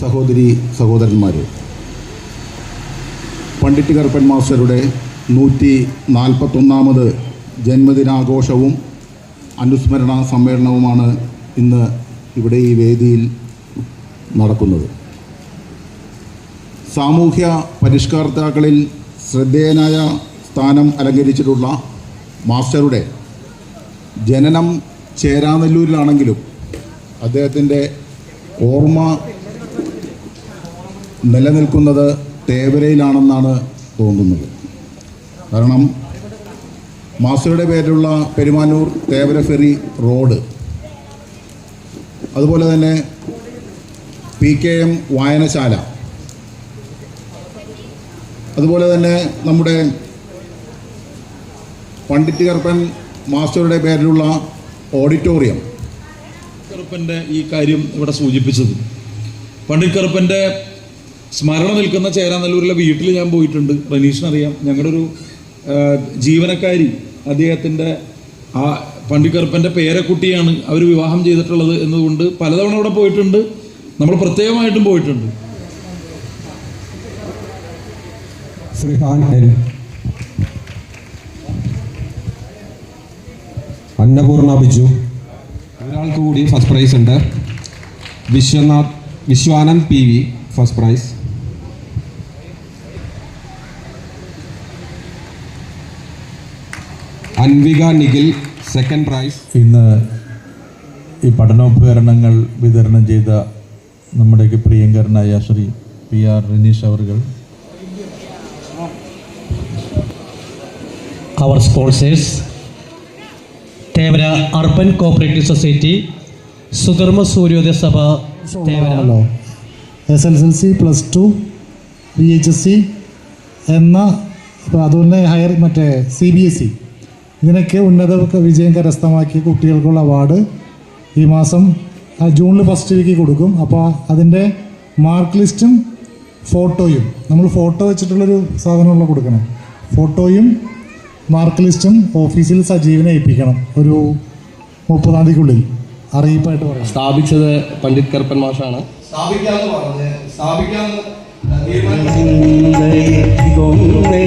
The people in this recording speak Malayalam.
സഹോദരി സഹോദരന്മാരെ പണ്ഡിറ്റ് കറുപ്പൻ മാസ്റ്ററുടെ നൂറ്റി നാൽപ്പത്തൊന്നാമത് ജന്മദിനാഘോഷവും അനുസ്മരണ സമ്മേളനവുമാണ് ഇന്ന് ഇവിടെ ഈ വേദിയിൽ നടക്കുന്നത്. സാമൂഹ്യ പരിഷ്കർത്താക്കളിൽ ശ്രദ്ധേയനായ സ്ഥാനം അലങ്കരിച്ചിട്ടുള്ള മാസ്റ്ററുടെ ജനനം ചേരാനെല്ലൂരിലാണെങ്കിലും അദ്ദേഹത്തിന്റെ ഓർമ്മ നിലനിൽക്കുന്നത് തേവരയിലാണെന്നാണ് തോന്നുന്നത്. കാരണം മാസ്റ്ററുടെ പേരിലുള്ള പെരുമാനൂർ തേവര ഫെറി റോഡ് അതുപോലെ തന്നെ പി കെ എം വായനശാല അതുപോലെ തന്നെ നമ്മുടെ പണ്ഡിറ്റ് കറുപ്പൻ മാസ്റ്ററുടെ പേരിലുള്ള ഓഡിറ്റോറിയം. കറുപ്പന്റെ ഈ കാര്യം ഇവിടെ സൂചിപ്പിച്ചത്. പണ്ഡിറ്റ് കറുപ്പന്റെ സ്മരണ നിൽക്കുന്ന ചേരാനല്ലൂരിലെ വീട്ടിൽ ഞാൻ പോയിട്ടുണ്ട്. റനീഷിനറിയാം. ഞങ്ങളുടെ ഒരു ജീവനക്കാരി. അദ്ദേഹത്തിന്റെ ആ പണ്ടിക്കറുപ്പന്റെ കറുപ്പന്റെ പേരക്കുട്ടിയാണ് അവർ വിവാഹം ചെയ്തിട്ടുള്ളത് എന്നതുകൊണ്ട് പലതവണ അവിടെ പോയിട്ടുണ്ട്. നമ്മൾ പ്രത്യേകമായിട്ടും പോയിട്ടുണ്ട്. ശ്രീഹാൻ അന്നപൂർണ ബിജു. ഒരാൾക്ക് കൂടി ഫസ്റ്റ് പ്രൈസ് ഉണ്ട്. Vishwanath Vishwanand P V first prize. Anvika Nikhil second prize ഇന്ന് ഈ പഠനോപകരണങ്ങൾ വിതരണം ചെയ്ത നമ്മുടെയൊക്കെ പ്രിയങ്കരനായ ശ്രീ പി ആർ രനീഷ് അവർകൾ. Our sponsors Thevara urban cooperative society Sudharma Suryodaya Sabha Thevara. ആണല്ലോ. S L L C plus two P H S C എന്ന അതുപോലെ ഹയർ മറ്റേ സി ബി എസ് ഇ ഇതിനൊക്കെ ഉന്നത വിജയം കരസ്ഥമാക്കിയ കുട്ടികൾക്കുള്ള അവാർഡ് ഈ മാസം ജൂണിൽ ഫസ്റ്റ് വീക്ക് കൊടുക്കും. അപ്പോൾ അതിന്റെ മാർക്ക് ലിസ്റ്റും ഫോട്ടോയും നമ്മൾ ഫോട്ടോ വെച്ചിട്ടുള്ളൊരു സാധനമുള്ള കൊടുക്കണം. ഫോട്ടോയും മാർക്ക് ലിസ്റ്റും ഓഫീസിൽ സജീവനെ ഏൽപ്പിക്കണം. ഒരു മുപ്പതാം തീയതിക്കുള്ളിൽ അറിയിപ്പായിട്ട് പറയാം. സ്ഥാപിച്ചത് പണ്ഡിറ്റ് കറുപ്പൻ മാഷാണ്. സ്ഥാപിക്കാന്ന് പറഞ്ഞ് സ്ഥാപിക്കാന്ന് കൊന്നേ